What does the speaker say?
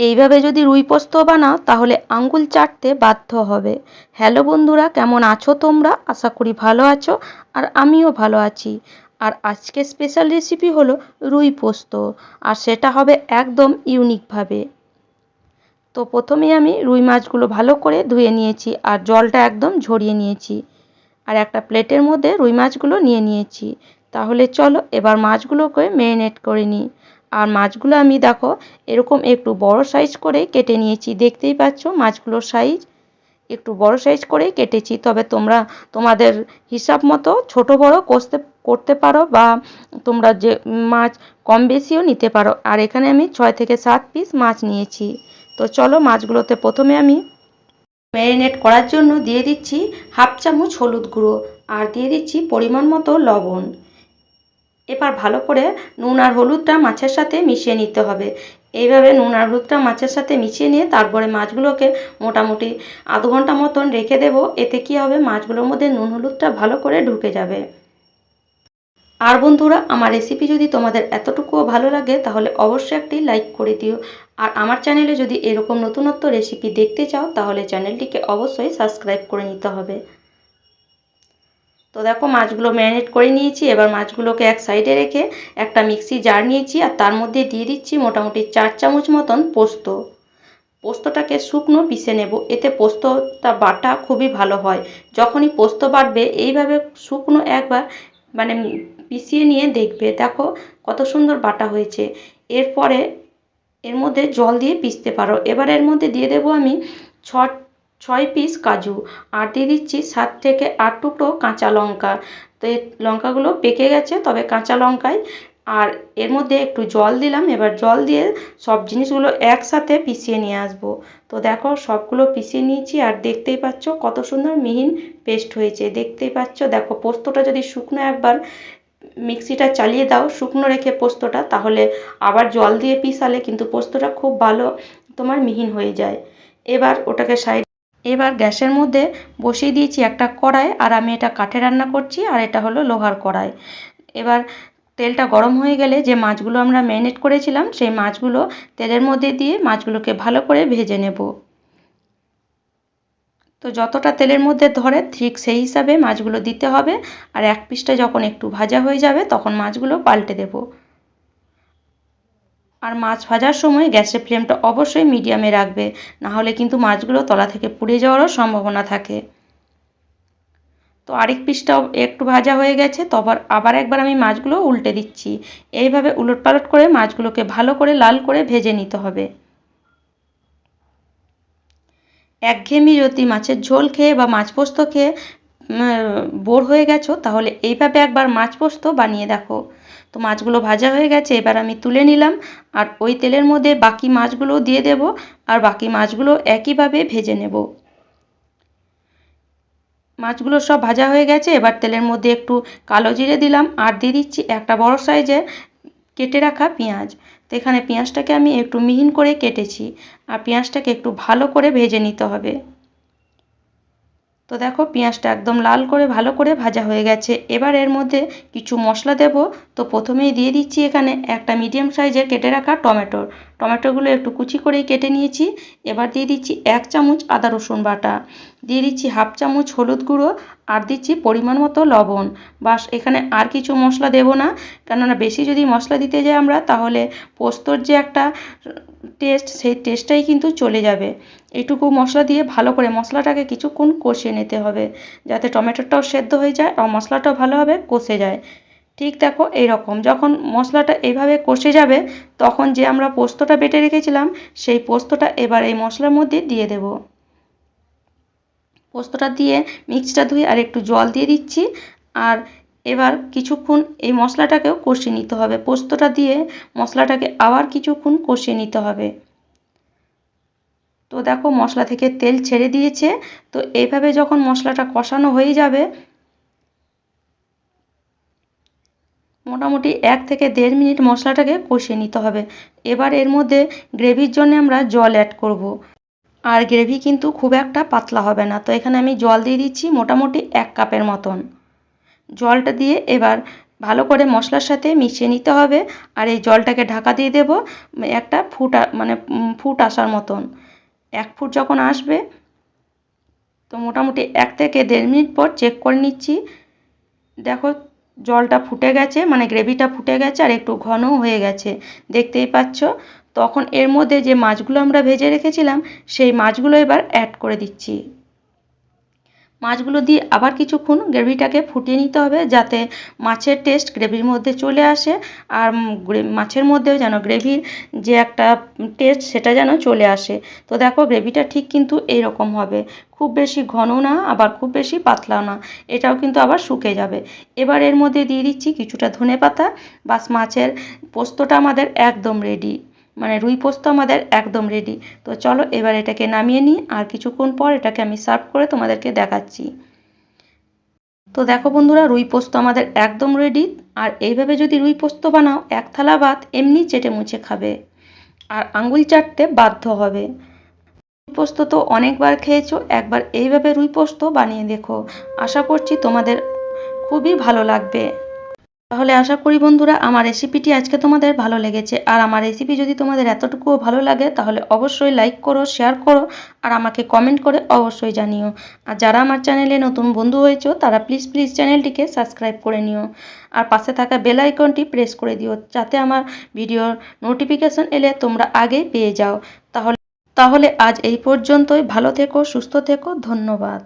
এইভাবে যদি রুই পোস্ত বানাও, তাহলে আঙ্গুল চাটতে বাধ্য হবে। হ্যালো বন্ধুরা, কেমন আছো তোমরা? আশা করি ভালো আছো, আর আমিও ভালো আছি। আর আজকে স্পেশাল রেসিপি হলো রুই পোস্ত, আর সেটা হবে একদম ইউনিকভাবে। তো প্রথমেই আমি রুই মাছগুলো ভালো করে ধুয়ে নিয়েছি, আর জলটা একদম ঝরিয়ে নিয়েছি। আর একটা প্লেটের মধ্যে রুই মাছগুলো নিয়ে নিয়েছি। তাহলে চলো এবার মাছগুলোকে ম্যারিনেট করে নিই। আর মাছগুলো আমি দেখো, এরকম একটু বড় সাইজ করে কেটে নিয়েছি। দেখতেই পাচ্ছ মাছগুলোর সাইজ একটু বড় সাইজ করেই কেটেছি। তবে তোমরা, তোমাদের হিসাব মতো ছোট বড় কষতে, করতে পারো বা তোমরা যে মাছ কম বেশিও নিতে পারো। আর এখানে আমি ছয় থেকে সাত পিস মাছ নিয়েছি। তো চলো মাছগুলোতে প্রথমে আমি ম্যারিনেট করার জন্য দিয়ে দিচ্ছি হাফ চামচ হলুদ গুঁড়ো। আর দিয়ে দিচ্ছি পরিমাণ মতো লবণ। এবার ভালো করে নুন আর হলুদটা মাছের সাথে মিশিয়ে নিতে হবে। এইভাবে নুন আর হলুদটা মাছের সাথে মিশিয়ে নিয়ে তারপরে মাছগুলোকে মোটামুটি আধ ঘণ্টা মতন রেখে দেবো। এতে কী হবে? মাছগুলোর মধ্যে নুন হলুদটা ভালো করে ঢুকে যাবে। আর বন্ধুরা, আমার রেসিপি যদি তোমাদের এতটুকুও ভালো লাগে, তাহলে অবশ্যই একটি লাইক করে দিও। আর আমার চ্যানেলে যদি এরকম নতুনত্ব রেসিপি দেখতে চাও, তাহলে চ্যানেলটিকে অবশ্যই সাবস্ক্রাইব করে নিতে হবে। তো দেখো, মাছগুলো ম্যারিনেট করে নিয়েছি। এবার মাছগুলোকে এক সাইডে রেখে একটা মিক্সি জার নিয়েছি আর তার মধ্যে দিয়ে দিচ্ছি মোটামুটি চার চামচ মতন পোস্ত। পোস্তটাকে শুকনো পিষে নেব। এতে পোস্তটা বাটা খুবই ভালো হয়। যখনই পোস্ত বাটবে, এইভাবে শুকনো একবার মানে পিষিয়ে নিয়ে দেখবে। দেখো কত সুন্দর বাটা হয়েছে। এরপরে এর মধ্যে জল দিয়ে পিষতে পারো। এবার এর মধ্যে দিয়ে দেবো আমি ছ ছয় পিস কাজু আর দিয়ে দিচ্ছি সাত থেকে আট টুকরো কাঁচা লঙ্কা। তো এই লঙ্কাগুলো পেকে গেছে, তবে কাঁচা লঙ্কায় আর এর মধ্যে একটু জল দিলাম। এবার জল দিয়ে সব জিনিসগুলো একসাথে পিষিয়ে নিয়ে আসব। তো দেখো, সবগুলো পিষিয়ে নিয়েছি আর দেখতেই পাচ্ছ কত সুন্দর মিহিন পেস্ট হয়েছে। দেখতেই পাচ্ছ, দেখো পোস্তটা যদি শুকনো একবার মিক্সিটা চালিয়ে দাও, শুকনো রেখে পোস্তটা, তাহলে আবার জল দিয়ে পিষালে কিন্তু পোস্তটা খুব ভালো তোমার মিহিন হয়ে যায়। এবার ওটাকে সাইড এবার গ্যাসের মধ্যে বসিয়ে দিয়েছি একটা কড়াই, আর আমি এটা কাঠে রান্না করছি, আর এটা হলো লোহার কড়াই। এবার তেলটা গরম হয়ে গেলে যে মাছগুলো আমরা ম্যারিনেট করেছিলাম, সেই মাছগুলো তেলের মধ্যে দিয়ে মাছগুলোকে ভালো করে ভেজে নেব। তো যতটা তেলের মধ্যে ধরে, ঠিক সেই হিসাবে মাছগুলো দিতে হবে, আর এক পিসটা যখন একটু ভাজা হয়ে যাবে, তখন মাছগুলো পাল্টে দেব। আর মাছ ভাজার সময় গ্যাসের ফ্লেমটা অবশ্যই মিডিয়ামে রাখবে, না হলে কিন্তু মাছগুলো তলা থেকে পুড়ে যাওয়ারও সম্ভাবনা থাকে। তো আরেক পিসটাও একটু ভাজা হয়ে গেছে তখন আবার একবার আমি মাছগুলো উল্টে দিচ্ছি। এইভাবে উলট পালট করে মাছগুলোকে ভালো করে লাল করে ভেজে নিতে হবে। একঘেয়েমি যদি মাছের ঝোল খেয়ে বা মাছ পোস্ত খেয়ে বোর হয়ে গেছো, তাহলে এইভাবে একবার মাছ পোস্ত বানিয়ে দেখো। তো মাছগুলো ভাজা হয়ে গেছে, এবার আমি তুলে নিলাম, আর ওই তেলের মধ্যে বাকি মাছগুলো দিয়ে দেব, আর বাকি মাছগুলো একইভাবে ভেজে নেব। মাছগুলো সব ভাজা হয়ে গেছে, এবার তেলের মধ্যে একটু কালো জিরে দিলাম, আর দিয়ে দিচ্ছি একটা বড় সাইজের কেটে রাখা পেঁয়াজ। তো এখানে পেঁয়াজটাকে আমি একটু মিহিন করে কেটেছি, আর পেঁয়াজটাকে একটু ভালো করে ভেজে নিতে হবে। তো দেখো পেঁয়াজটা একদম লাল করে ভালো করে ভাজা হয়ে গেছে। এবার এর মধ্যে কিছু মশলা দেব। তো প্রথমেই দিয়ে দিচ্ছি এখানে একটা মিডিয়াম সাইজের কেটে রাখা টমেটো। টমেটোগুলো একটু কুচি করেই কেটে নিয়েছি। এবার দিয়ে দিচ্ছি এক চামচ আদা রসুন বাটা। দিয়ে দিচ্ছি হাফ চামচ হলুদ গুঁড়ো আর দিচ্ছি পরিমাণ মতো লবণ। বাস, এখানে আর কিছু মশলা দেব না। কেননা বেশি যদি মশলা দিতে যাই আমরা, তাহলে পোস্তর যে একটা টেস্ট, সেই টেস্টটাই কিন্তু চলে যাবে। এইটুকু মশলা দিয়ে ভালো করে মশলাটাকে কিছুক্ষণ কষিয়ে নিতে হবে, যাতে টমেটোটাও সেদ্ধ হয়ে যায় আর মশলাটাও ভালোভাবে কষে যায়। ঠিক দেখো, এইরকম। যখন মশলাটা এইভাবে কষে যাবে, তখন যে আমরা পোস্তটা বেটে রেখেছিলাম, সেই পোস্তটা এবার এই মশলার মধ্যে দিয়ে দেব। পোস্তটা দিয়ে মিক্সটা ধুয়ে আর একটু জল দিয়ে দিচ্ছি। আর এবার কিছুক্ষণ এই মশলাটাকেও কষিয়ে নিতে হবে। পোস্তটা দিয়ে মশলাটাকে আবার কিছুক্ষণ কষিয়ে নিতে হবে। তো দেখো মশলা থেকে তেল ছেড়ে দিয়েছে। তো এইভাবে যখন মশলাটা কষানো হয়ে যাবে, মোটামুটি এক থেকে দেড় মিনিট মশলাটাকে কষিয়ে নিতে হবে। এবার এর মধ্যে গ্রেভির জন্য আমরা জল অ্যাড করব। আর গ্রেভি কিন্তু খুব একটা পাতলা হবে না। তো এখানে আমি জল দিয়ে দিচ্ছি মোটামুটি এক কাপের মতন। জলটা দিয়ে এবার ভালো করে মশলার সাথে মিশিয়ে নিতে হবে আর এই জলটাকে ঢাকা দিয়ে দেব একটা ফুট মানে ফুট আসার মতন। এক ফুট যখন আসবে, তো মোটামুটি এক থেকে দেড় মিনিট পর চেক করে নিচ্ছি। দেখো জলটা ফুটে গেছে মানে গ্রেভিটা ফুটে গেছে আর একটু ঘনও হয়ে গেছে। দেখতেই পাচ্ছ তখন এর মধ্যে যে মাছগুলো আমরা ভেজে রেখেছিলাম, সেই মাছগুলো এবার অ্যাড করে দিচ্ছি। মাছগুলো দিয়ে আবার কিছুক্ষণ গ্রেভিটাকে ফুটিয়ে নিতে হবে যাতে মাছের টেস্ট গ্রেভির মধ্যে চলে আসে আর মাছের মধ্যেও যেন গ্রেভির যে একটা টেস্ট সেটা যেন চলে আসে। তো দেখো গ্রেভিটা ঠিক কিন্তু এই রকম হবে। খুব বেশি ঘন না, আবার খুব বেশি পাতলাও না। এটাও কিন্তু আবার শুকে যাবে। এবার এর মধ্যে দিয়ে দিচ্ছি কিছুটা ধনে পাতা বাস মাছের পোস্তটা আমাদের একদম রেডি মানে রুই পোস্ত আমাদের একদম রেডি তো চলো এবার এটাকে নামিয়ে নিই আর কিছুক্ষণ পর এটাকে আমি সার্ভ করে তোমাদেরকে দেখাচ্ছি। তো দেখো বন্ধুরা, রুই পোস্ত আমাদের একদম রেডি আর এইভাবে যদি রুই পোস্ত বানাও, এক থালা ভাত এমনি চেটে মুছে খাবে। আর আঙ্গুল চাটতে বাধ্য হবে। রুই পোস্ত তো অনেকবার খেয়েছো, একবার এইভাবে রুই পোস্ত বানিয়ে দেখো। আশা করছি তোমাদের খুবই ভালো লাগবে। তাহলে আশা করি বন্ধুরা, আমার রেসিপিটি আজকে তোমাদের ভালো লেগেছে। আর আমার রেসিপি যদি তোমাদের এতটুকুও ভালো লাগে, তাহলে অবশ্যই লাইক করো শেয়ার করো, আর আমাকে কমেন্ট করে অবশ্যই জানিও। আর যারা আমার চ্যানেলে নতুন বন্ধু হয়েছো, তারা প্লিজ প্লিজ চ্যানেলটিকে সাবস্ক্রাইব করে নিও। আর পাশে থাকা বেল আইকনটি প্রেস করে দিও, যাতে আমার ভিডিওর নোটিফিকেশন এলে তোমরা আগেই পেয়ে যাও। তাহলে তাহলে আজ এই পর্যন্তই। ভালো থেকো, সুস্থ থেকো। ধন্যবাদ।